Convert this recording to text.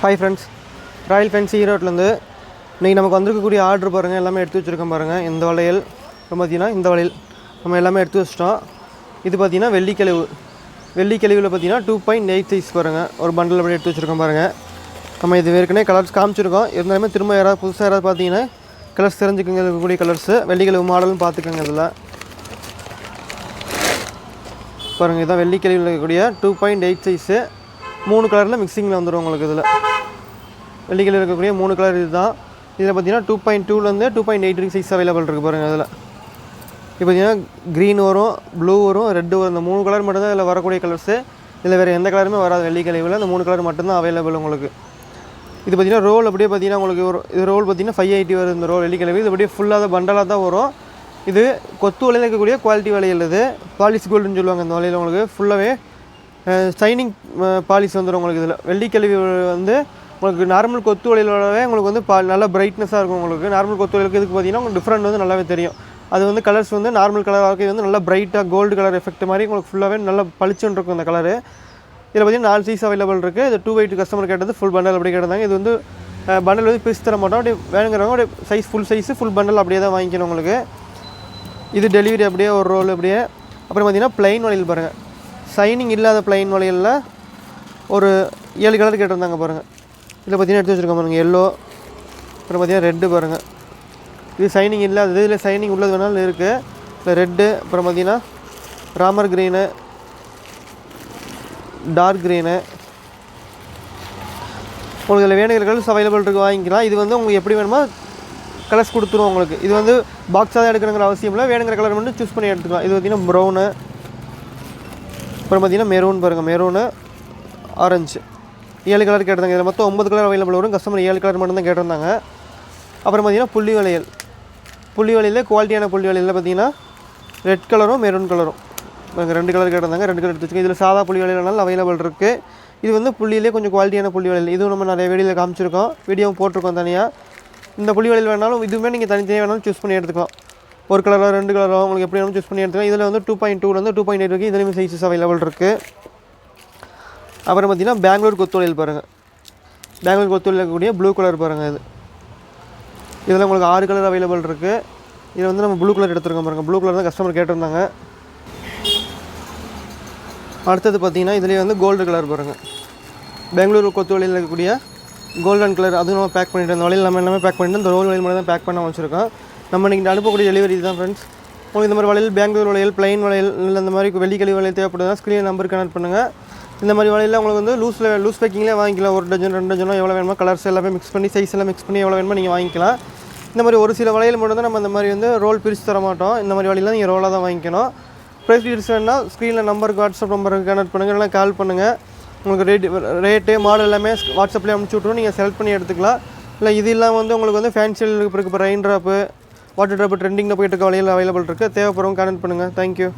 Hi friends royal fancy ஈரோட்லேருந்து இன்றைக்கி நமக்கு வந்திருக்கக்கூடிய ஆர்டர் பாருங்கள் எல்லாமே எடுத்து வச்சுருக்கோம் பாருங்கள் இந்த வளையல் இப்போ பார்த்தீங்கன்னா இந்த வளையல் நம்ம எல்லாமே எடுத்து வச்சிட்டோம். இது பார்த்தீங்கன்னா வெள்ளிக்கிழவு. வெள்ளிக்கிழவில் பார்த்தீங்கன்னா டூ பாயிண்ட் எயிட் சைஸ் பாருங்கள் ஒரு பண்டில் அப்படி எடுத்து வச்சுருக்கோம் பாருங்கள் நம்ம இது ஏற்கனவே கலர்ஸ் காமிச்சிருக்கோம். இருந்தாலுமே திரும்ப யாராவது புதுசாக யாராவது பார்த்தீங்கன்னா கலர்ஸ் தெரிஞ்சுக்கோங்க இருக்கக்கூடிய கலர்ஸு வெள்ளிக்கிழவு மாடலும் பார்த்துக்கோங்க இதில். பாருங்கள் இதான் வெள்ளிக்கிழவில் இருக்கக்கூடிய டூ பாயிண்ட் எயிட் சைஸு மூணு கலரில் மிக்சிங்கில் வந்துடும் உங்களுக்கு இதில். வெள்ளிக்கிழவில் இருக்கக்கூடிய மூணு கலர் இதுதான். இதில் பார்த்தீங்கன்னா டூ பாயிண்ட் டூலேருந்து two point eight size available இருக்குது பாருங்கள் இதில். இப்போ பார்த்தீங்கன்னா க்ரீன் வரும் ப்ளூ வரும் ரெட்டு வரும். இந்த மூணு கலர் மட்டும்தான் இதில் வரக்கூடிய கலர்ஸு இதில் வேறு எந்த கலருமே வராது வெள்ளிக்கிழவில் இந்த மூணு கலர் மட்டும்தான் அவைலபிள் உங்களுக்கு. இது பார்த்தீங்கன்னா ரோல் அப்படியே பார்த்தீங்கன்னா உங்களுக்கு ஒரு இது ரோல் பார்த்தீங்கன்னா ஃபைவ் எயிட்டி வருது இந்த ரோல் வெள்ளிக்கிழமை இது அப்படியே ஃபுல்லாக தான் பண்டலாக தான் வரும். இது கொத்து வலையில் இருக்கக்கூடிய குவாலிட்டி வலையில் இது. பாலிஷ் கோல்டுன்னு சொல்லுவாங்க இந்த வலையில் உங்களுக்கு. ஃபுல்லாகவே ஷைனிங் பாலிஷ் வந்துடும் உங்களுக்கு இதில். வெள்ளிக்கிழவி வந்து உங்களுக்கு நார்மல் கொத்து வலையிலோடவே உங்களுக்கு வந்து பா நல்லா பிரைட்னஸாக இருக்கும் உங்களுக்கு. நார்மல் கொத்து வலைக்கு இதுக்கு பார்த்தீங்கன்னா உங்களுக்கு டிஃப்ரெண்ட் வந்து நல்லாவே தெரியும். அது வந்து கலர்ஸ் வந்து நார்மல் கலராக வந்து நல்லா பிரைட்டாக கோல்டு கலர் எஃபெக்ட் மாதிரி உங்களுக்கு ஃபுல்லாகவே நல்லா பளிச்சுன்னு இருக்கும் அந்த கலரு இதில் பார்த்தீங்கன்னா நாலு சைஸ் அவைலபிள் இருக்குது இது டூ வெயிட் கஸ்டமர் கேட்டது ஃபுல் பண்டல் அப்படி கேட்டாங்க இது வந்து பண்டல் வந்து பிரித்து தர மாட்டோம். அப்படியே வேணுங்கிறவங்க அப்படியே size full size full bundle அப்படியே தான் வாங்கிக்கணும் உங்களுக்கு. இது டெலிவரி அப்படியே ஒரு ரோல் அப்படியே. அப்புறம் பார்த்தீங்கன்னா ப்ளைன் வழியில் பாருங்கள் ஷைனிங் இல்லாத ப்ளைன் வளையலில் ஒரு ஏழு கலர் கேட்டிருந்தாங்க பாருங்கள் இதில் பார்த்தீங்கன்னா எடுத்து வச்சுருக்கோம் பாருங்கள் எல்லோ அப்புறம் பார்த்தீங்கன்னா ரெட்டு பாருங்கள் இது ஷைனிங் இல்லாதது இதில் ஷைனிங் உள்ளது வேணாலும் இருக்குது இல்லை ரெட்டு அப்புறம் பார்த்தீங்கன்னா ராமர் க்ரீனு டார்க் க்ரீனு உங்களுக்கு இதில் வேணுங்கிற கலர்ஸ் அவைலபிள் இருக்குது வாங்கிக்கலாம். இது வந்து உங்களுக்கு எப்படி வேணுமோ கலர்ஸ் கொடுத்துருவோம் உங்களுக்கு. இது வந்து பாக்ஸாக தான் எடுக்கணுங்கிற அவசியம் இல்லை. வேணுங்கிற கலர் மட்டும் சூஸ் பண்ணி எடுத்துக்கலாம். இது பார்த்தீங்கன்னா ப்ரௌனு அப்புறம் பார்த்தீங்கன்னா மெரூன் பாருங்கள் மெரூனு ஆரஞ்சு ஏழு கலர் கேட்டிருந்தாங்க. இதில் மொத்தம் ஒம்பது கலர் அவைலபிள் வரும். கஸ்டமர் ஏழு கலர் மட்டும் தான் கேட்டிருந்தாங்க. அப்புறம் பார்த்திங்கன்னா புள்ளி வளையல். புள்ளி வளையல் குவாலிட்டியான புள்ளி வளையலில் பார்த்தீங்கன்னா ரெட் கலரும் மெரூன் கலரும் பாருங்க ரெண்டு கலர் கேட்டிருந்தாங்க. ரெண்டு கலர் எடுத்து வச்சுக்கோங்க. இதில் சாதா புள்ளி வளையல்னாலும் அவைலபிள் இருக்குது இது வந்து புள்ளியிலே கொஞ்சம் குவாலிட்டியான புள்ளி வளையல். இதுவும் நம்ம நிறைய வீடியோவில் காமிச்சிருக்கோம். வீடியோவும் போட்டிருக்கோம் தனியாக இந்த புள்ளி வளையல் வேணாலும் இதுவுமே நீங்கள் தனித்தனியாக வேணாலும் சூஸ் பண்ணி எடுத்துக்கலாம். ஒரு கலரோ ரெண்டு கலரோ உங்களுக்கு எப்படி வேணும் சூஸ் பண்ணி எடுத்துக்கலாம். இதில் வந்து டூ பாயிண்ட் டூலேருந்து டூ பாயிண்ட் எயிட் வரைக்கும் இதுலேயுமே சைஸஸ் அவைலபிள் இருக்குது அப்புறம் பார்த்தீங்கன்னா பெங்களூர் கொத்தொழில் பாருங்கள் பெங்களூர் கொத்தொழில் இருக்கக்கூடிய ப்ளூ கலர் பாருங்கள் இது. இதில் உங்களுக்கு ஆறு கலர் அவைலபிள் இருக்குது இதில் வந்து நம்ம ப்ளூ கலர் எடுத்துருக்கோம் பாருங்கள் ப்ளூ கலர் தான் கஸ்டமர் கேட்டிருந்தாங்க. அடுத்தது பார்த்தீங்கன்னா இதுலேயே வந்து கோல்டு கலர் பாருங்கள் பெங்களூர் கொத்துவளையில் இருக்கக்கூடிய கோல்டன் கலர் அதுவும் நம்ம பேக் பண்ணிட்டு அந்த வழியில் நம்ம எல்லாமே பேக் பண்ணிட்டு இந்த ரோல் வழியில் மட்டும் தான் பேக் பண்ண வச்சுருக்கோம். நம்ம இன்றைக்கி அனுப்பக்கூடிய டெலிவரி தான் ஃப்ரெண்ட்ஸ் உங்களுக்கு இந்த மாதிரி வளையல் பெங்களூர் வளையல் பிளைன் வளையல் இல்லை இந்த மாதிரி வெள்ளிக்கிழி வளையல் தேவைப்படுதுனா ஸ்க்ரீன் நம்பர் கனெக்ட் பண்ணுங்கள் இந்த மாதிரி வளையல் உங்களுக்கு வந்து லூஸில் லூஸ் பேக்கிங்லேயே வாங்கிக்கலாம். ஒரு டஜன் ரெண்டு டஜனோ எவ்வளோ வேணுமோ கலர்ஸ் எல்லாமே மிக்ஸ் பண்ணி சைஸ் எல்லாம் மிக்ஸ் பண்ணி எவ்வளோ வேணுமோ நீங்கள் வாங்கிக்கலாம். இந்த மாதிரி ஒரு சில வளையல் மட்டும் தான் நம்ம இந்த மாதிரி வந்து ரோல் பிரித்து தர மாட்டோம். இந்த மாதிரி வளையலாம் நீங்கள் ரோலாக தான் வாங்கிக்கணும். ப்ரைஸ் டீட்டெயில்ஸ் வேணால் ஸ்க்ரீனில் நம்பருக்கு வாட்ஸ்அப் நம்பருக்கு கனெக்ட் பண்ணுங்கள் இல்லைனா கால் பண்ணுங்கள் உங்களுக்கு ரேட் ரேட்டு மாடல் எல்லாமே வாட்ஸ்அப்லேயே அனுப்பிச்சி விட்ருவோம் நீங்கள் செலக்ட் பண்ணி எடுத்துக்கலாம். இல்லை இது இல்லாமல் வந்து உங்களுக்கு வந்து ஃபேன்சியல் இருக்குது இப்போ ரெயின் ட்ராப்பு வாட்டர் ட்ராப் ட்ரெண்டிங்கில் போயிட்டு இருக்க வழியில் அவைலபிள் இருக்குது தேவைப்படுறவங்க கனெக்ட் பண்ணுங்கள் தேங்க்யூ